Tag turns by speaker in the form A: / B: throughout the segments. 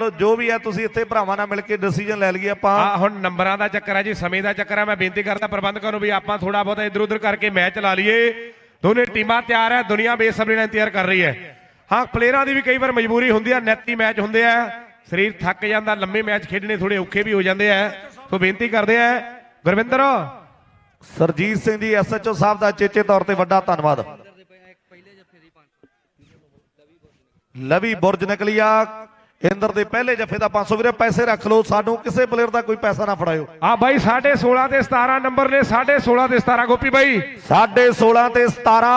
A: ਚਲੋ ਜੋ ਵੀ ਹੈ ਤੁਸੀਂ ਇੱਥੇ ਭਰਾਵਾਂ ਨਾਲ ਮਿਲ ਕੇ ਡਿਸੀਜਨ ਲੈ ਲਈਏ ਆਪਾਂ।
B: ਆ ਹੁਣ ਨੰਬਰਾਂ ਦਾ ਚੱਕਰ ਹੈ ਜੀ ਸਮੇਂ ਦਾ ਚੱਕਰ ਹੈ ਮੈਂ ਬੇਨਤੀ ਕਰਦਾ ਪ੍ਰਬੰਧਕਾਂ ਨੂੰ ਵੀ ਆਪਾਂ ਥੋੜਾ ਬਹੁਤਾ ਇਧਰ ਉਧਰ ਕਰਕੇ ਮੈਚ ਲਾ ਲਈਏ। ਦੋਨੇ ਟੀਮਾਂ ਤਿਆਰ ਹੈ ਦੁਨੀਆ ਬੇਸਬਰੀ ਨਾਲ ਇੰਤਜ਼ਾਰ ਕਰ ਰਹੀ ਹੈ। ਹਾਂ ਪਲੇਅਰਾਂ ਦੀ ਵੀ ਕਈ ਵਾਰ ਮਜਬੂਰੀ ਹੁੰਦੀ ਹੈ ਨੈਤੀ ਮੈਚ ਹੁੰਦੇ ਆ। ਸਰੀਰ ਥੱਕ ਜਾਂਦਾ ਲੰਮੇ ਮੈਚ ਖੇਡਣੇ ਥੋੜੇ ਔਖੇ ਵੀ ਹੋ ਜਾਂਦੇ ਆ। ਸੋ ਬੇਨਤੀ ਕਰਦੇ ਆ ਗੁਰਵਿੰਦਰ।
A: ਸਰਜੀਤ ਸਿੰਘ ਜੀ ਐਸਐਚਓ ਸਾਹਿਬ ਦਾ ਚੇਚੇ ਤੌਰ ਤੇ ਵੱਡਾ ਧੰਨਵਾਦ। ਲਵੀ ਬੁਰਜ ਨਿਕਲਿਆ ਇੰਦਰ ਦੇ ਪਹਿਲੇ ਜਫੇ ਦਾ 500 ਵੀਰੇ ਪੈਸੇ ਰੱਖ ਲਓ ਸਾਨੂੰ ਕਿਸੇ ਪਲੇਅਰ ਦਾ ਕੋਈ ਪੈਸਾ ਨਾ ਫੜਾਇਓ।
B: ਆ ਬਾਈ 16.5 ਤੇ 17 ਨੰਬਰ ਨੇ 16.5 ਤੇ 17 ਗੋਪੀ ਬਾਈ।
A: ਸਾਢੇ 16 ਤੇ 17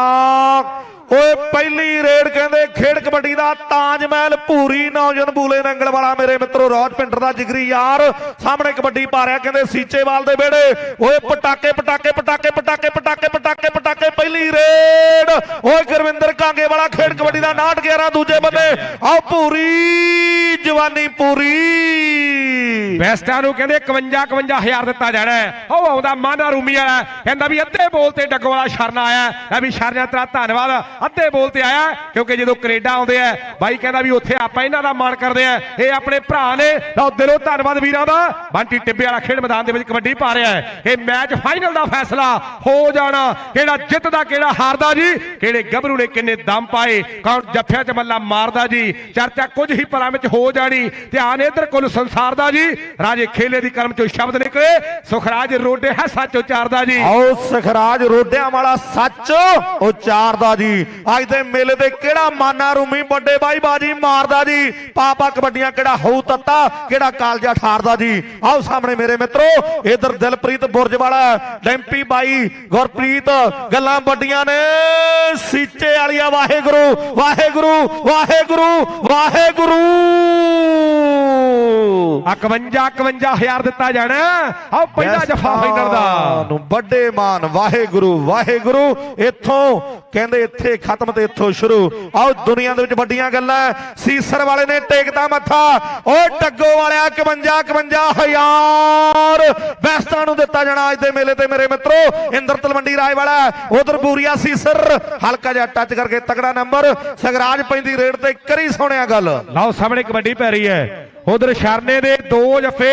A: ਓਏ ਪਹਿਲੀ ਰੇਡ ਕਹਿੰਦੇ ਖੇਡ ਕਬੱਡੀ ਦਾ ਤਾਜ ਮਹਿਲ, ਭੂਰੀ ਨੌਜਨ ਬੂਲੇ ਨੰਗਲ ਵਾਲਾ ਮੇਰੇ ਮਿੱਤਰੋ ਰੌਜ ਪਿੰਡਰ ਦਾ ਜਿਗਰੀ ਯਾਰ ਸਾਹਮਣੇ ਕਬੱਡੀ ਪਾ ਰਿਹਾ ਕਹਿੰਦੇ ਸੀਚੇਵਾਲ ਦੇ ਵਿਹੜੇ। ਓਏ ਪਟਾਕੇ ਪਟਾਕੇ ਪਟਾਕੇ ਪਟਾਕੇ ਪਟਾਕੇ ਪਟਾਕੇ ਪਟਾਕੇ, ਪਹਿਲੀ ਰੇਡ। ਓਏ ਗੁਰਵਿੰਦਰ ਕਾਂਗੇ ਵਾਲਾ ਖੇਡ ਕਬੱਡੀ ਦਾ 9 11 ਦੂਜੇ ਬੰਦੇ। ਆਓ ਭੂਰੀ, ਜਵਾਨੀ ਪੂਰੀ
B: ਬੈਸਟਾਂ ਨੂੰ ਕਹਿੰਦੇ 51 51000 ਦਿੱਤਾ ਜਾਣਾ ਉਹ ਆਉਂਦਾ ਮਾਨਾ ਰੂਮੀ ਵਾਲਾ, ਕਹਿੰਦਾ ਵੀ ਅੱਧੇ ਬੋਲ ਤੇ ਡੱਗੋ ਵਾਲਾ ਸ਼ਰਨ ਆਇਆ। ਹੈ ਵੀ ਸ਼ਰਨ ਤੇਰਾ ਧੰਨਵਾਦ। ਅੱਧੇ ਬੋਲ ਤੇ ਆਇਆ ਕਿਉਂਕਿ ਜਦੋਂ ਕੈਨੇਡਾ ਆਉਂਦੇ ਆ, ਬਾਈ ਕਹਿੰਦਾ ਵੀ ਉੱਥੇ ਆਪਾਂ ਇਹਨਾਂ ਦਾ ਮਾਣ ਕਰਦੇ ਆ। ਇਹ ਆਪਣੇ ਭਰਾ ਨੇ। ਲਓ, ਦਿਲੋਂ ਧੰਨਵਾਦ ਵੀਰਾਂ ਦਾ। ਬੰਟੀ ਟਿੱਬੇ ਵਾਲਾ ਖੇਡ ਮੈਦਾਨ ਦੇ ਵਿੱਚ ਕਬੱਡੀ ਪਾ ਰਿਹਾ ਹੈ। ਇਹ ਮੈਚ ਫਾਈਨਲ ਦਾ ਫੈਸਲਾ ਹੋ ਜਾਣਾ। ਕਿਹੜਾ ਜਿੱਤਦਾ, ਕਿਹੜਾ ਹਾਰਦਾ ਜੀ? ਕਿਹੜੇ ਗੱਭਰੂ ਨੇ ਕਿੰਨੇ ਦਮ ਪਾਏ? ਕੌਣ ਜੱਫਿਆਂ 'ਚ ਮੱਲਾ ਮਾਰਦਾ ਜੀ? ਚਰਚਾ ਕੁਝ ਹੀ ਪਰਾਂ ਵਿੱਚ ਹੋ ਜਾਣੀ। ਧਿਆਨ ਇਧਰ ਕੁੱਲ ਸੰਸਾਰ ਦਾ ਜੀ। ਰਾਜੇ ਖੇਲੇ ਦੀ ਕਰਮ ਚੋਂ ਸ਼ਬਦ ਨਿਕਲੇ। ਸੁਖਰਾਜ ਰੋਡੇ ਹੈ ਸੱਚ ਉਚਾਰਦਾ ਜੀ।
A: ਆਓ, ਸੁਖਰਾਜ ਰੋਡਿਆਂ ਵਾਲਾ ਸੱਚ ਉਚਾਰਦਾ ਜੀ। ਅੱਜ ਦੇ ਮੇਲੇ ਤੇ ਕਿਹੜਾ ਮਾਨਾ ਰੂਮੀ ਵੱਡੇ ਬਾਈ ਬਾਜੀ ਮਾਰਦਾ ਜੀ? ਪਾਪਾ ਕਬੱਡੀਆਂ ਕਿਹੜਾ ਹੋਊ ਤੱਤਾ, ਕਿਹੜਾ ਕਾਲਜਾ ਠਾਰਦਾ ਜੀ? ਆਓ ਸਾਹਮਣੇ ਮੇਰੇ ਮਿੱਤਰੋ, ਇਧਰ ਦਿਲਪ੍ਰੀਤ ਬੁਰਜਵਾਲਾ ਡੈਂਪੀ ਬਾਈ ਗੁਰਪ੍ਰੀਤ, ਗੱਲਾਂ ਵੱਡੀਆਂ ਨੇ। ਸੀਚੇ ਵਾਲੀਆ, ਵਾਹਿਗੁਰੂ ਵਾਹਿਗੁਰੂ ਵਾਹਿਗੁਰੂ ਵਾਹਿਗੁਰੂ।
B: 51 51000 ਦਿੱਤਾ ਜਾਣਾ। ਆਓ ਪਹਿਲਾ ਜਫਾ ਫਾਈਨਲ ਦਾ।
A: ਨੂੰ ਵੱਡੇ ਮਾਨ ਵਾਹਿਗੁਰੂ ਵਾਹਿਗੁਰੂ ਇੱਥੋਂ ਕਹਿੰਦੇ ਇੱਥੇ ਖਤਮ ਤੇ ਇੱਥੋਂ ਸ਼ੁਰੂ। ਆਓ ਦੁਨੀਆ ਦੇ ਵਿੱਚ ਵੱਡੀਆਂ ਗੱਲਾਂ ਸੀਸਰ ਵਾਲੇ ਨੇ ਟੇਕਦਾ ਮੱਥਾ। ਓਏ ਟੱਗੋ ਵਾਲਿਆ 51 51 ਹਜ਼ਾਰ ਬੈਸਟਾਂ ਨੂੰ ਦਿੱਤਾ ਜਾਣਾ ਅੱਜ ਦੇ ਮੇਲੇ ਤੇ ਮੇਰੇ ਮਿੱਤਰੋ। ਇੰਦਰ ਤਲਵੰਡੀ ਰਾਏ ਵਾਲਾ ਉਧਰ ਬੂਰੀਆ ਸੀਸਰ ਹਲਕਾ ਜਿਹਾ ਟੱਚ ਕਰਕੇ ਤਗੜਾ ਨੰਬਰ ਸਗਰਾਜ ਪੈਂਦੀ ਰੇਡ ਤੇ ਕਰੀ ਸੋਹਣਿਆ ਗੱਲ।
B: ਲਓ ਸਾਹਮਣੇ ਕਬੱਡੀ ਪੈ ਰਹੀ ਹੈ ਉਧਰ ਸ਼ਰਨੇ ਦੇ ਦੋ ਜਫੇ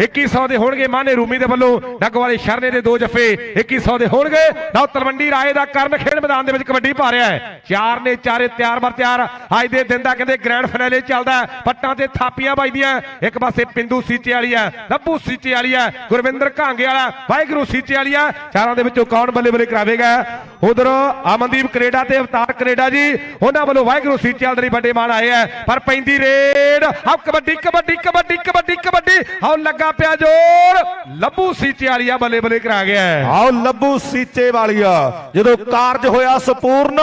B: 2100 ਦੇ ਹੋਣਗੇ ਮਾਨੇ ਰੂਮੀ ਦੇ ਵੱਲੋਂ। ਡੱਗ ਵਾਲੇ ਸ਼ਰਨੇ ਦੇ ਦੋ ਜਫੇ 2100 ਦੇ ਹੋਣਗੇ। ਲਓ ਤਲਵੰਡੀ ਰਾਏ ਦਾ ਕਰਨ ਖੇਡ ਮੈਦਾਨ ਦੇ ਵਿੱਚ ਕਬੱਡੀ ਪਾ ਰਿਹਾ ਹੈ। ਚਾਰ ਨੇ ਚਾਰੇ ਤਿਆਰ ਬਰ ਤਿਆਰ। ਅੱਜ ਦੇ ਦਿਨ ਦਾ ਕਹਿੰਦੇ ਗ੍ਰੈਂਡ ਫਾਈਨਲ ਚੱਲਦਾ ਪੱਟਾਂ ਤੇ ਥਾਪੀਆਂ ਵੱਜਦੀਆਂ ਇੱਕ ਪਾਸੇ ਪਿੰਦੂ ਸੀਚੇ ਵਾਲੀ ਹੈ, ਲੱਭੂ ਸੀਚੇ ਵਾਲੀ ਹੈ, ਗੁਰਵਿੰਦਰ ਘਾਂਗੇ ਵਾਲਾ, ਵਾਹਿਗੁਰੂ ਸੀਚੇ ਵਾਲੀ ਹੈ। ਚਾਰਾਂ ਦੇ ਵਿੱਚੋਂ ਕੌਣ ਬੱਲੇ ਬੱਲੇ ਕਰਾਵੇਗਾ? ਉਧਰ ਅਮਨਦੀਪ ਕੈਨੇਡਾ ਤੇ ਅਵਤਾਰ ਕੈਨੇਡਾ ਜੀ, ਉਹਨਾਂ ਵੱਲੋਂ ਵਾਹਿਗੁਰੂ ਸੀਚੇ ਵਾਲੇ ਦੇ ਵੱਡੇ ਮਾਨ ਆਏ ਆ ਪਰ ਪੈਂਦੀ ਰੇਡ ਆਹ ਕਬੱਡੀ ਕਬੱਡੀ ਕਬੱਡੀ ਕਬੱਡੀ ਕਬੱਡੀ। ਆਹ ਲੱਗਾ ਪਿਆ ਜੋਰ। ਲੱਭੂ ਸੀਚੇ ਵਾਲੀ ਬੱਲੇ ਬੱਲੇ ਕਰਾ ਗਿਆ ਹੈ।
A: ਲੱਭੂ ਸੀਚੇ ਵਾਲੀਆ। ਜਦੋਂ ਕਾਰਜ ਹੋਇਆ ਸੰਪੂਰਨ,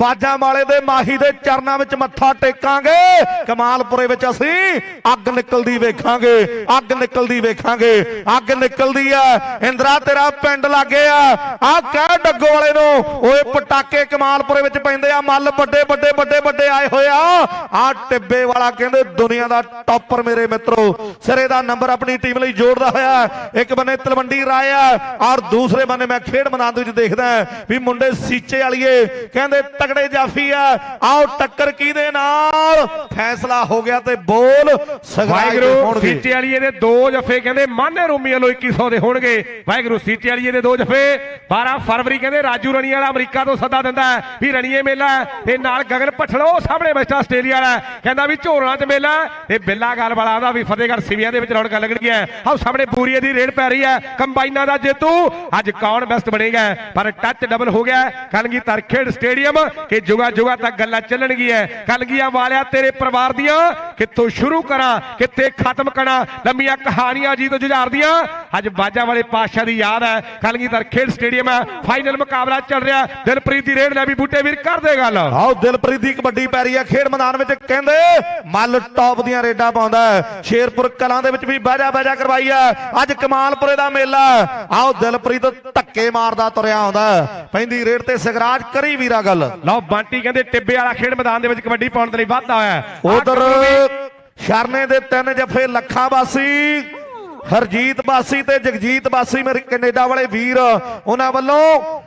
A: ਬਾਜਾਂ ਵਾਲੇ ਦੇ ਮਾਹੀ ਦੇ ਚਰਨਾਂ ਵਿੱਚ ਮੱਥਾ ਟੇਕਾਂਗੇ। ਕਮਾਲਪੁਰੇ ਵਿੱਚ ਅਸੀਂ ਅੱਗ ਨਿਕਲਦੀ ਵੇਖਾਂਗੇ, ਅੱਗ ਨਿਕਲਦੀ ਵੇਖਾਂਗੇ। ਅੱਗ ਨਿਕਲਦੀ ਆ ਇੰਦਰਾ, ਤੇਰਾ ਪਿੰਡ ਲਾਗੇ ਆ। ਆ ਕਹਿ ਡੱਗੋ ਵਾਲੇ ਨੂੰ ਓਏ ਪਟਾਕੇ ਕਮਾਲਪੁਰੇ ਵਿੱਚ ਪੈਂਦੇ ਆ ਮੱਲ ਵੱਡੇ ਵੱਡੇ ਵੱਡੇ ਵੱਡੇ ਆਏ ਹੋਏ ਆ। ਆ ਟਿੱਬੇ ਵਾਲਾ ਕਹਿੰਦੇ ਦੁਨੀਆ ਦਾ ਟੌਪਰ ਮੇਰੇ ਮਿੱਤਰੋ। ਸਿਰੇ ਦਾ ਨੰਬਰ ਆਪਣੀ ਟੀਮ ਲਈ ਜੋੜਦਾ ਹੋਇਆ ਇੱਕ ਬੰਨੇ ਤਲਵੰਡੀ ਰਾਏ ਆ ਔਰ ਦੂਸਰੇ ਬੰਨੇ ਮੈਂ ਖੇਡ ਮੈਦਾਨ ਦੇ ਵਿੱਚ ਦੇਖਦਾ ਵੀ ਮੁੰਡੇ ਸੀਚੇ ਵਾਲੀਏ ਕਹਿੰਦੇ ਤਗੜੇ ਜਾਫੀ ਆ। ਆਓ ਟੱਕਰ ਕਿਹਦੇ ਨਾਲ? ਫੈਸਲਾ ਹੋ ਗਿਆ ਤੇ ਬੋਲ
B: ਵਾਹਿਗੁਰੂ ਸੀਚੇ ਵਾਲੀਏ ਦੇ ਦੋ ਜਫੇ ਕਹਿੰਦੇ ਮਾਨੇ ਰੂਮੀ ਵੱਲੋਂ 2100 ਦੇ ਹੋਣਗੇ। ਵਾਹਿਗੁਰੂ ਸੀਚੇ ਵਾਲੀਏ ਦੇ ਦੋ ਜਫੇ। 12 ਫਰਵਰੀ ਕਹਿੰਦੇ ਰਾਜੂ ਰਣੀ ਵਾਲਾ ਅਮਰੀਕਾ ਤੋਂ ਸੱਦਾ ਦਿੰਦਾ ਵੀ ਰਣੀਏ ਮੇਲਾ ਤੇ ਨਾਲ ਗਗਨ ਪਠਲੋ ਸਾਹਮਣੇ ਬੈਠਾ ਆਸਟ੍ਰੇਲੀਆ ਵਾਲਾ ਕਹਿੰਦਾ ਵੀ ਝੋਰਣਾ ਚ ਮੇਲਾ ਤੇ ਬਿੱਲਾ ਗੱਲ ਵਾਲਾ ਆਉਂਦਾ ਵੀ ਫਤਿਹਗੜ੍ਹ ਸਿਵੀਆਂ ਦੇ ਵਿੱਚ ਰੌਣਕਾਂ ਲੱਗਣਗੀਆਂ। ਆਓ ਸਾਹਮਣੇ ਬੂਰੀਏ ਦੀ ਰੇਡ ਪੈ ਰਹੀ ਹੈ। ਕੰਬਾਈਨਾਂ ਦਾ ਜੇਤੂ ਅੱਜ ਕੌਣ ਬੈਸਟ ਬਣੇਗਾ? ਪਰ ਟੱਚ ਡਬਲ ਹੋ ਗਿਆ ਕਲਗੀਧਰ ਤਰਖੇੜ ਸਟੇਡੀਅਮ ਕਿ ਜੁਗਾ ਜੁਗਾ ਤੱਕ ਗੱਲਾਂ ਚੱਲਣਗੀਆਂ ਕਲਗੀਆਂ ਵਾਲਿਆ ਤੇਰੇ ਪਰਿਵਾਰ ਦੀਆਂ। ਕਿੱਥੋਂ ਸ਼ੁਰੂ ਕਰਾਂ? ਕਿੱਥੇ ਖਤਮ ਕਰਾਂ? ਲੰਮੀਆਂ ਕਹਾਣੀਆਂ ਜੀ ਤੋਂ ਜੁਝਾਰਦੀਆਂ ਅੱਜ ਬਾਜਾ ਵਾਲੇ ਪਾਤਸ਼ਾਹ ਦੀ ਯਾਦ ਹੈ ਕਲਗੀਧਰ ਖੇਡ ਸਟੇਡੀਅਮ ਹੈ ਫਾਈਨਲ ਮੁਕਾਬਲਾ ਚੱਲ ਰਿਹਾ ਦਿਲਪ੍ਰੀਤ ਦੀ ਰੇਡ ਲੈ ਵੀ ਬੂਟੇ ਵੀਰ ਕਰ ਦੇ ਗੱਲ
A: ਆਓ ਦਿਲਪ੍ਰੀਤ ਦੀ ਕਬੱਡੀ ਪੈ ਰਹੀ ਹੈ ਖੇਡ ਮੈਦਾਨ ਵਿੱਚ ਕਹਿੰਦੇ ਮੱਲ ਟੌਪ ਦੀਆਂ ਰੇਡਾਂ ਪਾਉਂਦਾ। ਸ਼ੇਰਪੁਰ ਕਲਾਂ ਦੇ ਵਿੱਚ ਵੀ ਬਾਜਾ ਬਾਜਾ ਕਰਵਾਈ ਹੈ ਅੱਜ ਕਮਾਲਪੁਰੇ ਦਾ ਮੇਲਾ। ਆਓ ਦਿਲਪ੍ਰੀਤ ਧੱਕੇ ਮਾਰਦਾ ਤੁਰਿਆ ਆਉਂਦਾ। ਪੈਂਦੀ ਰੇਡ ਤੇ ਸਗਰਾਜ ਕਰੀ ਵੀਰਾ ਗੱਲ
B: ਲਓ ਬੰਟੀ ਕਹਿੰਦੇ ਟਿੱਬੇ ਵਾਲਾ ਖੇਡ ਮੈਦਾਨ ਦੇ ਵਿੱਚ ਕਬੱਡੀ ਪਾਉਣ ਦੇ ਲਈ ਵਾਧਾ ਹੋਇਆ
A: ਉਧਰ ਸ਼ਰਨੇ ਦੇ ਤਿੰਨ ਜਫੇ ਲੱਖਾਂ ਬਾਸੀ ਹਰਜੀਤ ਬਾਸੀ ਤੇ ਜਗਜੀਤ ਬਾਸੀ ਮੇਰੇ ਕੈਨੇਡਾ ਵਾਲੇ ਵੀਰ, ਉਹਨਾਂ ਵੱਲੋਂ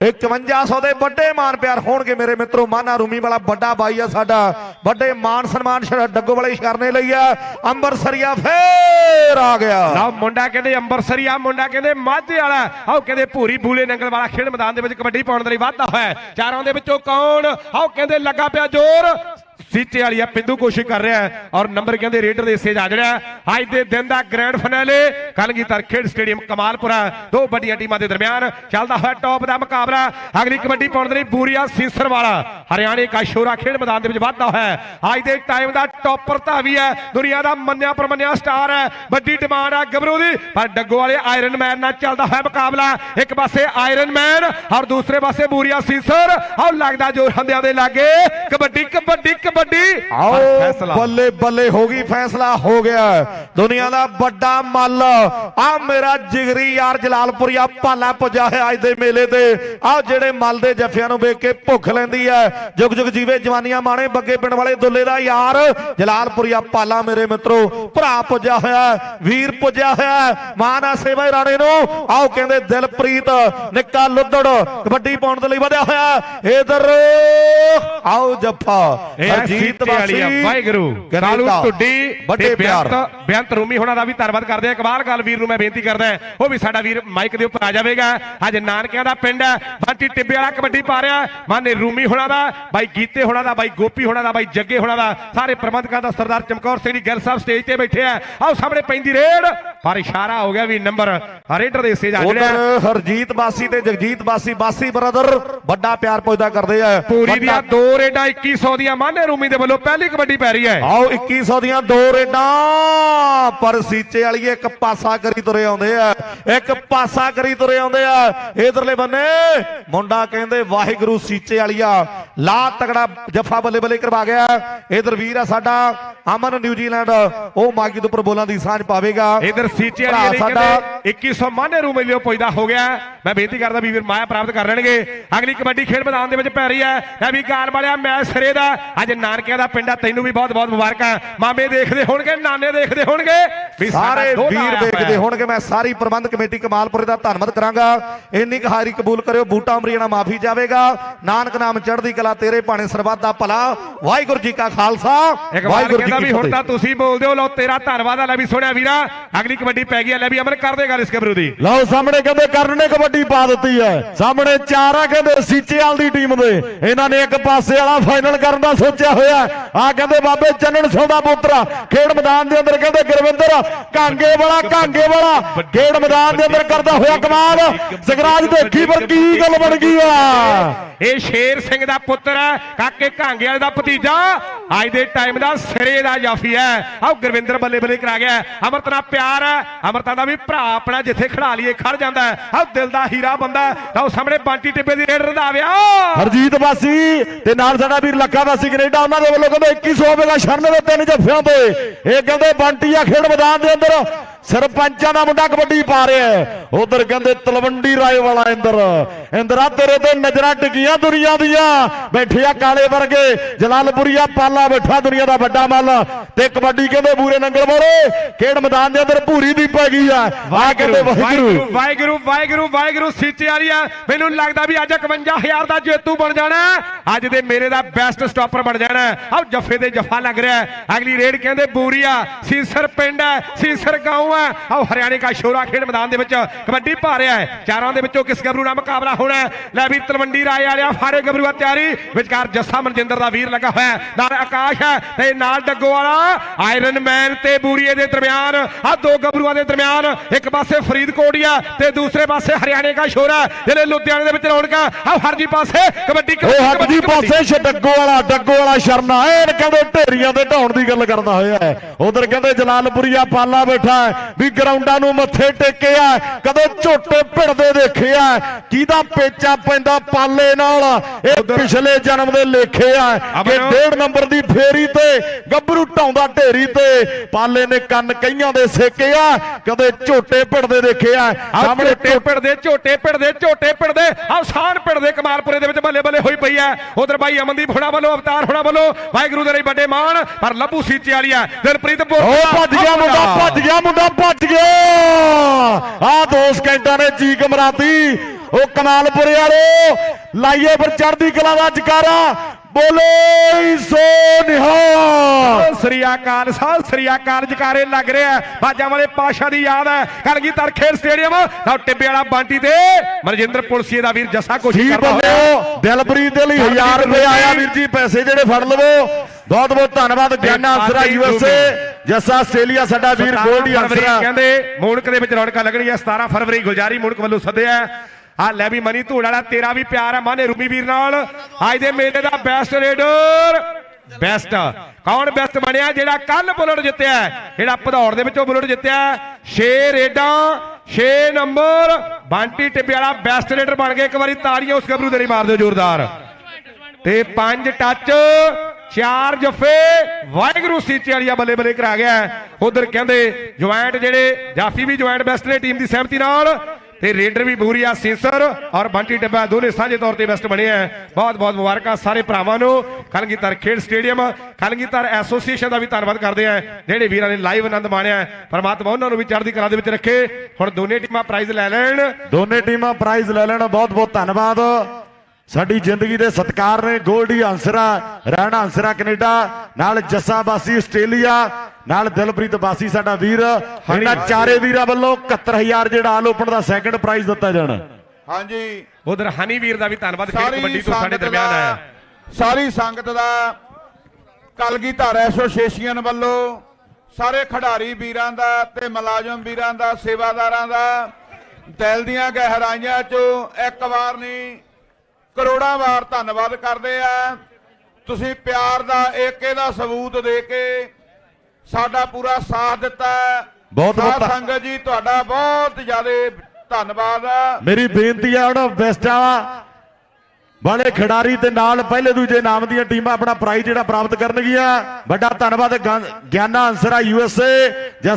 A: 5100 ਦੇ ਵੱਡੇ ਮਾਨ ਪਿਆਰ ਹੋਣਗੇ ਮੇਰੇ ਮਿੱਤਰੋ। ਮਾਨਾ ਰੂਮੀ ਵਾਲਾ ਵੱਡਾ ਬਾਈ ਆ ਸਾਡਾ। ਵੱਡੇ ਮਾਨ ਸਨਮਾਨ ਡੱਗੋ ਵਾਲੇ ਸ਼ਰਨੇ ਲਈ ਆ। ਅੰਬਰਸਰੀਆ ਫੇਰ ਆ ਗਿਆ।
B: ਲਓ, ਮੁੰਡਾ ਕਹਿੰਦੇ ਅੰਬਰਸਰੀ ਆ ਮੁੰਡਾ ਕਹਿੰਦੇ ਮਾਝੇ ਵਾਲਾ। ਆਓ ਕਹਿੰਦੇ ਭੂਰੀ ਬੂਲੇ ਨੰਗਲ ਵਾਲਾ ਖੇਡ ਮੈਦਾਨ ਦੇ ਵਿੱਚ ਕਬੱਡੀ ਪਾਉਣ ਦੇ ਲਈ ਵਾਧਾ ਹੋਇਆ। ਚਾਰਾਂ ਦੇ ਵਿੱਚੋਂ ਕੌਣ? ਆਓ ਕਹਿੰਦੇ ਲੱਗਾ ਪਿਆ ਜ਼ੋਰ। ਸੀਚੇ ਵਾਲੀ ਪਿੰਦੂ ਕੋਸ਼ਿਸ਼ ਕਰ ਰਿਹਾ ਹੈ ਔਰ ਨੰਬਰ ਕਹਿੰਦੇ ਰੇਡਰ ਦੇ ਹਿੱਸੇ ਜਾ ਜੜਿਆ ਅੱਜ ਦੇ ਦਿਨ ਦਾ ਗ੍ਰੈਂਡ ਫਾਈਨਲ ਕਲਗੀਧਰ ਖੇਡ ਸਟੇਡੀਅਮ ਕਮਾਲਪੁਰਾ ਦੋ ਵੱਡੀਆਂ ਟੀਮਾਂ ਦੇ ਦਰਮਿਆਨ ਚੱਲਦਾ ਹੋਇਆ ਟੌਪ ਦਾ ਮੁਕਾਬਲਾ। ਅਗਲੀ ਕਬੱਡੀ ਪਾਉਣ ਦੇ ਲਈ ਬੂਰੀਆ ਸਿੰਸਰ ਵਾਲਾ ਹਰਿਆਣੇ ਕਾ ਖੇਡ ਮੈਦਾਨ ਦੇ ਵਿੱਚ ਵਾਧਾ ਹੋਇਆ ਹੈ। ਅੱਜ ਦੇ ਟਾਈਮ ਦਾ ਟੌਪਰ ਧਾਵੀ ਹੈ, ਦੁਨੀਆ ਦਾ ਮੰਨਿਆ ਪਰਮੰਨਿਆ ਸਟਾਰ ਹੈ। ਵੱਡੀ ਡਿਮਾਂਡ ਹੈ ਗੱਭਰੂ ਦੀ, ਪਰ ਡੱਗੋ ਵਾਲੇ ਆਇਰਨ ਮੈਨ ਨਾਲ ਚੱਲਦਾ ਹੋਇਆ ਮੁਕਾਬਲਾ। ਇੱਕ ਪਾਸੇ ਆਇਰਨ ਮੈਨ ਔਰ ਦੂਸਰੇ ਪਾਸੇ ਬੂਰੀਆ ਸਿੰਸਰ। ਆਹ ਲੱਗਦਾ ਜੋ ਹੰਦਿਆਂ ਦੇ ਲਾਗੇ, ਕਬੱਡੀ ਕਬੱਡੀ ਕਬੱਡੀ।
A: ਆਓ
B: ਫੈਸਲਾ।
A: ਬੱਲੇ ਬੱਲੇ ਹੋ ਗਈ ਫੈਸਲਾ ਹੋ ਗਿਆ। ਦੁਨੀਆ ਦਾ ਵੱਡਾ ਮੱਲ। ਆ ਮੇਰਾ ਜਿਗਰੀ ਯਾਰ ਜਲਾਲਪੁਰੀਆ ਭਾਲਾ ਪੁੱਜਾ ਹੈ ਅੱਜ ਦੇ ਮੇਲੇ ਤੇ। ਆ ਜਿਹੜੇ ਮੱਲ ਦੇ ਜੱਫਿਆਂ ਨੂੰ ਵੇਖ ਕੇ ਭੁੱਖ ਲੈਂਦੀ ਹੈ ਜੁਗ ਜੁਗ ਜੀਵੇ ਜਵਾਨੀਆਂ ਮਾਣੇ ਬੱਗੇ ਪਿੰਡ ਵਾਲੇ ਦੁੱਲੇ ਦਾ ਯਾਰ। ਜਲਾਲਪੁਰੀਆ ਭਾਲਾ ਮੇਰੇ ਮਿੱਤਰੋ। ਭਰਾ ਪੁੱਜਾ ਹੋਇਆ ਵੀਰ ਪੁੱਜਿਆ ਹੋਇਆ। ਹੈ, ਮਾਂ ਨਾਲ ਸੇਵਾ ਰਾਣੇ ਨੂੰ। ਆਓ ਕਹਿੰਦੇ ਦਿਲਪ੍ਰੀਤ ਨਿੱਕਾ ਲੁੱਦੜ ਕਬੱਡੀ ਪਾਉਣ ਦੇ ਲਈ ਵਧਿਆ ਹੋਇਆ। ਇਧਰ ਆਓ ਜੱਫਾ।
B: ਸੀਤੇ ਵਾਲੀ ਆ ਵਾਹਿਗੁਰੂ। ਕਾਲੂ ਟੁੱਡੀ
A: ਵੱਡੇ ਪਿਆਰ।
B: ਬੇਅੰਤ ਰੂਮੀ ਹੋਣਾ ਦਾ ਵੀ ਧੰਨਵਾਦ ਕਰਦੇ ਆ। ਕਮਾਲ ਗੱਲ ਵੀਰ ਨੂੰ ਮੈਂ ਬੇਨਤੀ ਕਰਦਾ ਉਹ ਵੀ ਸਾਡਾ ਵੀਰ ਮਾਈਕ ਦੇ ਉੱਪਰ ਆ ਜਾਵੇਗਾ। ਅੱਜ ਨਾਨਕਿਆਂ ਦਾ ਪਿੰਡ ਹੈ ਬਾਟੀ ਟਿੱਬੇ ਵਾਲਾ ਕਬੱਡੀ ਪਾ ਰਿਹਾ। ਮਾਨੇ ਰੂਮੀ ਹੋਣਾ ਦਾ ਬਾਈ ਗੀਤੇ ਹੋਣਾ ਦਾ ਬਾਈ ਗੋਪੀ ਹੋਣਾ ਦਾ ਬਾਈ ਜੱਗੇ ਹੋਣਾ ਦਾ ਸਾਰੇ ਪ੍ਰਬੰਧਕਾਂ ਦਾ ਸਰਦਾਰ ਚਮਕੌਰ ਸਿੰਘ ਜੀ ਗਿੱਲ ਸਾਹਿਬ ਸਟੇਜ ਤੇ ਬੈਠੇ ਆ। ਆਓ ਸਾਹਮਣੇ ਪੈਂਦੀ ਰੇਡ। ਪਰ ਇਸ਼ਾਰਾ ਹੋ ਗਿਆ ਵੀ ਨੰਬਰ ਰੇਡਰ ਦੇ ਹਿੱਸੇ ਜਾ ਜਿਹੜਾ
A: ਹਰਜੀਤ ਬਾਸੀ ਤੇ ਜਗਜੀਤ ਬਾਸੀ ਬਾਸੀ ਬ੍ਰਦਰ ਵੱਡਾ ਪਿਆਰ ਪੁੱਜਦਾ ਕਰਦੇ ਆ।
B: ਪੂਰੀ ਦੀਆਂ ਦੋ ਰੇਡਾਂ 2100 ਦੀਆਂ ਮਾਨੇ ਰੂਮੀ ਦੇ ਵੱਲੋਂ ਪਹਿਲੀ ਕਬੱਡੀ ਪੈ ਰਹੀ ਹੈ।
A: ਆਓ 2100 ਦੀਆਂ ਦੋ ਰੇਡਾਂ। ਪਰ ਸੀਚੇ ਵਾਲੀ ਇੱਕ ਪਾਸਾ ਕਰੀ ਤੁਰੇ ਆਉਂਦੇ ਆ ਇੱਕ ਪਾਸਾ ਕਰੀ ਤੁਰੇ ਆਉਂਦੇ ਆ। ਇਧਰਲੇ ਬੰਨੇ ਮੁੰਡਾ ਕਹਿੰਦੇ ਵਾਹਿਗੁਰੂ ਸੀਚੇ ਵਾਲੀਆ ਲਾ ਤਗੜਾ ਜੱਫਾ ਬੱਲੇ ਬੱਲੇ ਕਰਵਾ ਗਿਆ। ਇਧਰ ਵੀਰ ਆ ਸਾਡਾ ਅਮਨ ਨਿਊਜ਼ੀਲੈਂਡ ਉਹ ਮਾਗੀ ਦੇ ਉੱਪਰ ਬੋਲਾਂ ਦੀ ਸਾਂਝ ਪਾਵੇਗਾ।
B: ਇਧਰ ਸੀਚੇ ਵਾਲੀ
A: ਸਾਡਾ
B: ਕਹਿੰਦੇ 2100 ਮਾਨੇ ਰੂ ਮਿਲਿਓ ਪੁੱਜਦਾ ਹੋ ਗਿਆ। ਮੈਂ ਬੇਨਤੀ ਕਰਦਾ ਵੀ ਵੀਰ ਮਾਇਆ ਪ੍ਰਾਪਤ ਕਰ ਲੈਣਗੇ। ਅਗਲੀ ਕਬੱਡੀ ਖੇਡ ਮੈਦਾਨ ਦੇ ਵਿੱਚ ਪੈ ਰਹੀ ਹੈ। ਇਹ ਵੀ ਗਾਲ ਵਾਲਿਆ ਮੈਚ ਸਿਰੇ ਦਾ। ਅੱਜ ਨਾਨਕਿਆਂ ਦਾ ਪਿੰਡ ਤੈਨੂੰ ਵੀ ਬਹੁਤ ਬਹੁਤ ਮੁਬਾਰਕਾਂ। ਮਾਮੇ ਦੇਖਦੇ ਹੋਣਗੇ ਨਾਨੇ ਦੇਖਦੇ ਹੋਣਗੇ। ਵੀ
A: ਸਾਰੇ ਵੀਰ ਵੇਖਦੇ। ਹੋਣਗੇ ਮੈਂ ਸਾਰੀ ਪ੍ਰਬੰਧ ਕਮੇਟੀ ਕਮਾਲਪੁਰੇ ਦਾ ਧੰਨਵਾਦ ਕਰਾਂਗਾ। ਇੰਨੀ ਕੁ ਹਾਜ਼ਰੀ ਕਬੂਲ ਕਰਿਓ ਬੂਟਾ ਅਮਰੀਆਣਾ ਮਾਫੀ ਜਾਵੇਗਾ। ਨਾਨਕ ਨਾਮ ਚੜ੍ਹਦੀ ਕਲਾ ਤੇਰੇ ਭਾਣੇ ਸਰਬੱਤ ਦਾ ਭਲਾ। ਵਾਹਿਗੁਰੂ ਜੀ ਕਾ ਖਾਲਸਾ
B: ਇੱਕ ਵਾਰ ਕਹਿੰਦਾ ਵੀ ਹੁਣ ਤਾਂ ਤੁਸੀਂ ਬੋਲਦੇ ਹੋ ਲਓ ਤੇਰਾ ਧੰਨਵਾਦ ਆ ਲੈ ਵੀ ਸੁਣਿਆ ਵੀਰਾ। ਅਗਲੀ ਕਬੱਡੀ ਪੈ ਗਈ ਆ ਲੈ ਵੀ ਅਮਰ ਕਰ ਦੇ ਗੱਲ ਇਸ ਗੱਭਰੂ ਦੀ।
C: ਲਓ ਸਾਹਮਣੇ ਕਹਿੰਦੇ ਕਰਨ ਨੇ ਕਬੱਡੀ ਪਾ ਦਿੱਤੀ ਹੈ। ਸਾਹਮਣੇ ਚਾਰ ਆ ਕਹਿੰਦੇ ਸੀਚੇਵਾਲ ਦੀ ਟੀਮ ਦੇ। ਇਹਨਾਂ ਨੇ ਇੱਕ ਪਾਸੇ ਵਾਲਾ ਫਾਈਨਲ ਕਰਨ ਦਾ ਸੋਚਿਆ ਹੋਇਆ ਆ ਕਹਿੰਦੇ ਬਾਬੇ ਚੰਨਣ ਸਿੰਘ ਦਾ ਪੁੱਤਰ ਖੇਡ ਮੈਦਾਨ ਦੇ ਅੰਦਰ ਕਹਿੰਦੇ ਗੁਰਵਿੰਦਰ ਕਾਂਗੇ ਵਾਲਾ ਕਾਂਗੇ ਵਾਲਾ। ਖੇਡ ਮੈਦਾਨ ਦੇ ਅੰਦਰ ਕਰਦਾ ਹੋਇਆ ਕਮਾਲ। ਜਗਰਾਜ ਦੇਖੀ ਪਰ ਕੀ ਗੱਲ ਬਣ ਗਈ ਆ?
B: ਇਹ ਸ਼ੇਰ ਸਿੰਘ ਦਾ ਪੁੱਤਰ ਹੈ, ਕਾਕੇ ਘਾਂਗੇ ਵਾਲੇ ਦਾ ਭਤੀਜਾ। ਅੱਜ ਦੇ ਟਾਈਮ ਦਾ ਸਿਰੇ ਦਾ ਜਾਫੀ ਹੈ। ਆਹ ਗੁਰਵਿੰਦਰ ਬੱਲੇ ਬੱਲੇ ਕਰਾ ਗਿਆ ਅਮਰਤ ਨਾਲ ਪਿਆਰ ਹੈ। ਅਮਰਤਾ ਦਾ ਵੀ ਭਰਾ ਆਪਣਾ ਜਿੱਥੇ ਖੜਾ ਲਈਏ ਖੜ ਜਾਂਦਾ ਆਹ ਦਿਲ ਦਾ ਹੀਰਾ ਬੰਦਾ ਹੈ। ਉਹ ਸਾਹਮਣੇ ਬਾਂਟੀ ਟਿੱਬੇ ਦੀ ਰੇਡ ਰੰਧਾਵਿਆ
C: ਹਰਜੀਤ ਵਾਸੀ ਤੇ ਨਾਲ ਸਾਡਾ ਵੀਰ ਲੱਖਾ ਵਾਸੀ ਕੈਨੇਡਾ, ਉਹਨਾਂ ਦੇ ਵੱਲੋਂ ਕਹਿੰਦੇ 2100 ਹੋਵੇਗਾ ਸ਼ਰਨ ਦੇ ਤਿੰਨ ਜੱਫਿਆਂ ਤੇ। ਇਹ ਕਹਿੰਦੇ ਬਾਂਟੀ ਆ ਖੇਡ ਮੈਦਾਨ ਦੇ ਅੰਦਰ। ਸਰਪੰਚਾਂ ਦਾ ਮੁੰਡਾ ਕਬੱਡੀ ਪਾ ਰਿਹਾ ਹੈ। ਉਧਰ ਕਹਿੰਦੇ ਤਲਵੰਡੀ ਰਾਏ ਵਾਲਾ ਇੰਦਰ। ਇੰਦਰਾ ਤੇਰੇ ਤੇ ਨਜ਼ਰਾਂ ਟਿਕੀਆਂ ਦੁਨੀਆ ਦੀਆਂ। ਬੈਠਿਆ ਕਾਲੇ ਵਰਗੇ। ਜਲਾਲਪੁਰੀਆ ਪਾਲਾ ਬੈਠਾ ਦੁਨੀਆ ਦਾ ਵੱਡਾ ਮੱਲ। ਤੇ ਕਬੱਡੀ ਕਹਿੰਦੇ ਬੂਰੇ ਨੰਗਲ ਵਾਲੇ ਖੇਡ ਮੈਦਾਨ ਦੇ ਅੰਦਰ ਭੂਰੀ ਦੀ ਪੈ ਗਈ ਆ। ਆ ਕਹਿੰਦੇ ਵਾਹਿਗੁਰੂ
B: ਵਾਹਿਗੁਰੂ। ਵਾਹਿਗੁਰੂ ਵਾਹਿਗੁਰੂ ਸੀਚੇ ਵਾਲੀ ਆ। ਮੈਨੂੰ ਲੱਗਦਾ ਵੀ ਅੱਜ 51000 ਦਾ ਜੇਤੂ ਬਣ ਜਾਣਾ। ਅੱਜ ਦੇ ਮੇਰੇ ਦਾ ਬੈਸਟ ਸਟਾਪਰ ਬਣ ਜਾਣਾ। ਆਹ ਜੱਫੇ ਦੇ ਜੱਫਾ ਲੱਗ ਰਿਹਾ। ਅਗਲੀ ਰੇਡ ਕਹਿੰਦੇ ਬੂਰੀਆ ਸੀਸਰ ਪਿੰਡ ਹੈ ਸੀਸਰ ਗਾਉਂ ਹੈ ਆਹ ਹਰਿਆਣੇ ਦਾ ਸ਼ੋਰਾ ਖੇਡ ਮੈਦਾਨ ਦੇ ਵਿੱਚ ਕਬੱਡੀ ਪਾ ਰਿਹਾ ਹੈ। ਚਾਰਾਂ ਦੇ ਵਿੱਚੋਂ ਕਿਸ ਗੱਭਰੂ ਨਾਲ ਮੁਕਾਬਲਾ ਹੋਣਾ ਹੈ। ਲੈ ਵੀ ਤਲਵੰਡੀ ਰਾਏ ਵਾਲਿਆ ਫਾਰੇ ਗੱਭਰੂ ਆ ਤਿਆਰੀ। ਵਿਚਕਾਰ ਜੱਸਾ ਮਨਜਿੰਦਰ ਦਾ ਵੀਰ ਲੱਗਾ ਹੋਇਆ। ਨਾਲ ਆਕਾਸ਼ ਹੈ ਤੇ ਨਾਲ ਡੱਗੋ ਵਾਲਾ ਆਇਰਨ ਮੈਨ ਤੇ ਬੂਰੀਏ ਦੇ ਦਰਮਿਆਨ। ਆ ਦੋ ਗੱਭਰੂਆਂ ਦੇ ਦਰਮਿਆਨ। ਇੱਕ ਪਾਸੇ ਫਰੀਦਕੋਟ ਆ ਤੇ ਦੂਸਰੇ ਪਾਸੇ ਹਰਿਆਣੇ ਦਾ ਸ਼ੋਰਾ ਜਿਹੜੇ ਲੁਧਿਆਣੇ ਦੇ ਵਿੱਚ ਰੌਣਕਾਂ ਆ। ਹਰਜੀ ਪਾਸੇ ਕਬੱਡੀ
C: ਉਹ ਦੀ
B: ਕਬੱਡੀ।
C: ਪਾਸੇ ਛਡੱਗੋ ਵਾਲਾ ਡੱਗੋ ਵਾਲਾ ਸ਼ਰਨਾ ਐਨ ਕਹਿੰਦੇ ਢੇਰੀਆਂ ਤੇ ਢਾਉਣ ਦੀ ਗੱਲ ਕਰਦਾ ਹੋਇਆ ਉਧਰ ਕਹਿੰਦੇ ਜਲਾਲਪੁਰੀਆ ਪਾਲਾ ਬੈਠਾ ਹੈ। ਵੀ ਗਰਾਊਂਡਾਂ ਨੂੰ ਮੱਥੇ ਟੇਕਿਆ ਕਦੇ ਝੋਟੇ ਭਿੜਦੇ ਦੇਖਿਆ ਕਿਹਦਾ ਪੇਚਾ ਪੈਂਦਾ ਪਾਲੇ ਨਾਲ? ਇਹ ਪਿਛਲੇ ਜਨਮ ਦੇ ਲੇਖੇ ਆ ਕਿ। ਡੇਢ ਨੰਬਰ ਦੀ ਫੇਰੀ ਤੇ ਗੱਭਰੂ ਢਾਉਂਦਾ ਢੇਰੀ ਤੇ ਪਾਲੇ ਨੇ ਕੰਨ ਕਈਆਂ ਦੇ ਸੇਕਿਆ ਕਦੇ ਝੋਟੇ ਭਿੜਦੇ ਦੇਖਿਆ
B: ਆ
C: ਸਾਹਮਣੇ
B: ਝੋਟੇ ਪਿੜਦੇ ਝੋਟੇ ਪਿੜਦੇ ਝੋਟੇ ਪਿੜਦੇ ਆ ਸਾਨ ਪਿੜਦੇ ਕਮਾਲਪੁਰੇ ਦੇ ਵਿੱਚ ਬੱਲੇ ਬੱਲੇ ਹੋਈ ਪਈ ਹੈ। ਉਧਰ ਬਾਈ ਅਮਨਦੀਪ ਹੋਣਾ ਵੱਲੋਂ ਅਵਤਾਰ ਹੋਣਾ ਵੱਲੋਂ ਵਾਹਿਗੁਰੂ ਦੇ ਲਈ ਵੱਡੇ ਮਾਣ ਪਰ ਲੱਭੂ ਸੀਚੇ ਵਾਲੀ ਆ ਦਿਲਪ੍ਰੀਤ ਬੋਲ
C: ਉਹ ਭੱਜ ਗਿਆ ਮੁੰਡਾ। ਗਿਆ ਮੁੰਡਾ ਭੱਜ ਗਿਆ। ਆ ਦੋ ਸਕਿੰਟਾਂ ਨੇ ਚੀਕ ਮਰਾਤੀ। ਉਹ ਕਮਾਲਪੁਰੇ ਵਾਲੋ ਲਾਈਏ ਫਿਰ ਚੜ੍ਹਦੀ ਕਲਾ ਦਾ ਜਕਾਰਾ। ਬੋਲੇ ਸੋ ਨਿਹਾਲ।
B: ਸ੍ਰੀ ਅਕਾਲ ਸਤਿ ਸ੍ਰੀ ਅਕਾਲ ਜਕਾਰੇ ਲੱਗ ਰਿਹਾ। ਬਾਜਾਂ ਵਾਲੇ ਪਾਸ਼ਾ ਦੀ ਯਾਦ ਹੈ। ਕਲਗੀਧਰ ਖੇਡ ਸਟੇਡੀਅਮ। ਲਓ ਟਿੱਬੇ ਵਾਲਾ ਬਾਂਟੀ ਤੇ। ਮਨਜਿੰਦਰ ਪੁਲਸੀਏ ਦਾ ਵੀਰ ਜੱਸਾ ਕੋਸ਼ਿਸ਼ ਕਰਦਾ ਹੋਇਆ।
C: ਦਿਲਪ੍ਰੀਤ ਦੇ ਲਈ 1000 ਰੁਪਏ ਆਇਆ ਵੀਰ ਜੀ ਪੈਸੇ ਜਿਹੜੇ ਫੜ ਲਵੋ। ਬਹੁਤ ਬਹੁਤ ਧੰਨਵਾਦ ਗਿਆਨਾ ਅਸਰਾ ਯੂਐਸਏ ਜੱਸਾ ਆਸਟ੍ਰੇਲੀਆ ਸਾਡਾ ਵੀਰ
B: 17
C: ਗੋਲਡੀ ਅਸਰਾ
B: ਕਹਿੰਦੇ ਮੂਣਕ ਦੇ ਵਿੱਚ ਰੌਣਕਾਂ ਲੱਗਣੀਆਂ 17 ਫਰਵਰੀ ਗੁਲਜਾਰੀ ਮੂਣਕ ਵੱਲੋਂ ਸੱਦਿਆ ਆ ਲੈ ਵੀ ਮਨੀ ਧੂੜ ਵਾਲਾ ਤੇਰਾ ਵੀ ਪਿਆਰ ਹੈ ਮਾਨੇ ਰੂਮੀ ਵੀਰ ਨਾਲ। ਅੱਜ ਦੇ ਮੇਲੇ ਦਾ ਬੈਸਟ ਰੇਡਰ ਬੈਸਟ ਕੌਣ ਬੈਸਟ ਬਣਿਆ ਜਿਹੜਾ ਕੱਲ ਬੁਲਟ ਜਿੱਤਿਆ ਹੈ? ਜਿਹੜਾ ਭਦੌੜ ਦੇ ਵਿੱਚੋਂ ਬੁਲਟ ਜਿੱਤਿਆ 6 ਰੇਡਾਂ 6 ਨੰਬਰ ਬੰਟੀ ਟਿੱਬੇ ਵਾਲਾ ਬੈਸਟ ਰੇਡਰ ਬਣ ਗਿਆ ਇੱਕ ਵਾਰੀ ਤਾੜੀਆਂ ਉਸ ਗੱਭਰੂ ਦੇ ਲਈ ਮਾਰ ਦਿਓ ਜ਼ੋਰਦਾਰ। ਤੇ ਪੰਜ ਟੱਚ ਚਾਰ ਜਫੇ, ਵਾਹਿਗੁਰੂ ਸੀਚੇ ਵਾਲੀਆ ਬੱਲੇ ਬੱਲੇ ਕਰਾ ਗਿਆ ਉਧਰ ਕਹਿੰਦੇ, ਜੁਆਇੰਟ ਜਿਹੜੇ, ਜਾਫੀ ਵੀ ਜੁਆਇੰਟ ਬੈਸਟ ਨੇ ਟੀਮ ਦੀ ਸਹਿਮਤੀ ਨਾਲ ਤੇ ਰੇਡਰ ਵੀ ਬੂਰੀਆ ਸਿੰਸਰ ਔਰ ਬੰਟੀ ਟੱਬਾ ਦੋਨੇ ਸਾਂਝੇ ਤੌਰ ਤੇ ਬੈਸਟ ਬਣੇ ਆ ਬਹੁਤ ਬਹੁਤ ਮੁਬਾਰਕਾਂ ਸਾਰੇ ਭਰਾਵਾਂ ਨੂੰ। ਕਲਗੀਧਰ ਖੇਡ ਸਟੇਡੀਅਮ, ਕਲਗੀਧਰ ਐਸੋਸੀਏਸ਼ਨ ਦਾ ਵੀ ਧੰਨਵਾਦ ਕਰਦੇ ਆ ਜਿਹੜੇ ਵੀਰਾਂ ਨੇ ਲਾਈਵ ਆਨੰਦ ਮਾਣਿਆ ਪਰਮਾਤਮਾ ਉਹਨਾਂ ਨੂੰ ਵੀ ਚੜ੍ਹਦੀ ਕਲਾ ਦੇ ਵਿੱਚ ਰੱਖੇ। ਹੁਣ ਦੋਨੇ ਟੀਮਾਂ ਪ੍ਰਾਈਜ਼ ਲੈ ਲੈਣ।
C: ਦੋਨੇ ਟੀਮਾਂ ਪ੍ਰਾਈਜ਼ ਲੈ ਲੈਣ। ਬਹੁਤ ਬਹੁਤ ਧੰਨਵਾਦ। ਸਾਡੀ ਜ਼ਿੰਦਗੀ ਦੇ ਸਤਕਾਰ ਨੇ ਗੋਲਡੀ ਹੰਸਰਾ ਰਾਣਾ ਹੰਸਰਾ ਕੈਨੇਡਾ ਨਾਲ ਜੱਸਾ ਬਾਸੀ ਆਸਟ੍ਰੇਲੀਆ ਨਾਲ ਦਿਲਪ੍ਰੀਤ ਬਾਸੀ ਸਾਡਾ ਵੀਰ ਇਹਨਾਂ ਚਾਰੇ ਵੀਰਾਂ ਵੱਲੋਂ 71000 ਜਿਹੜਾ ਆਲ ਓਪਨ ਦਾ ਸੈਕੰਡ ਪ੍ਰਾਈਜ਼ ਦਿੱਤਾ ਜਾਣਾ।
D: ਹਾਂਜੀ।
B: ਉਧਰ ਹਨੀ ਵੀਰ ਦਾ ਵੀ ਧੰਨਵਾਦ ਖੇਡ
D: ਸਾਰੀ
B: ਕਬੱਡੀ ਤੋਂ ਸਾਡੇ
D: ਸੰਗਤ
B: ਦਰਮਿਆਨ
D: ਦਾ
B: ਆਇਆ।
D: ਸਾਰੀ ਸੰਗਤ ਦਾ ਕਲਗੀਧਰ ਐਸੋਸੀਏਸ਼ਨ ਵੱਲੋਂ ਸਾਰੇ ਖਿਡਾਰੀ ਵੀਰਾਂ ਦਾ ਤੇ ਮੁਲਾਜ਼ਮ ਵੀਰਾਂ ਦਾ ਸੇਵਾਦਾਰਾਂ ਦਾ ਦਿਲ ਦੀਆਂ ਗਹਿਰਾਈਆਂ ਚੋਂ ਇੱਕ ਵਾਰ ਨਹੀਂ ਕਰੋੜਾਂ ਵਾਰ ਧੰਨਵਾਦ ਕਰਦੇ ਆ। ਤੁਸੀਂ ਪਿਆਰ ਦਾ ਏਕੇ ਦਾ ਸਬੂਤ ਦੇ ਕੇ ਸਾਡਾ ਪੂਰਾ ਸਾਥ ਦਿੱਤਾ।
C: ਬਹੁਤ ਬਹੁਤ
D: ਸੰਗਤ ਜੀ ਤੁਹਾਡਾ ਬਹੁਤ ਜ਼ਿਆਦਾ ਧੰਨਵਾਦ ਆ।
C: ਮੇਰੀ ਬੇਨਤੀ ਹੈ ਹੁਣ ਬੈਸਟਾਂ ਵਾਲੇ ਖਿਡਾਰੀ ਤੇ ਨਾਲ ਪਹਿਲੇ ਦੂਜੇ ਨਾਮ ਦੀਆਂ ਟੀਮਾਂ ਆਪਣਾ ਪ੍ਰਾਈਜ਼ ਜਿਹੜਾ ਪ੍ਰਾਪਤ ਕਰਨਗੀਆਂ। ਵੱਡਾ ਧੰਨਵਾਦ ਗਿਆਨਾ ਅੰਸਰਾ ਯੂਐਸਏ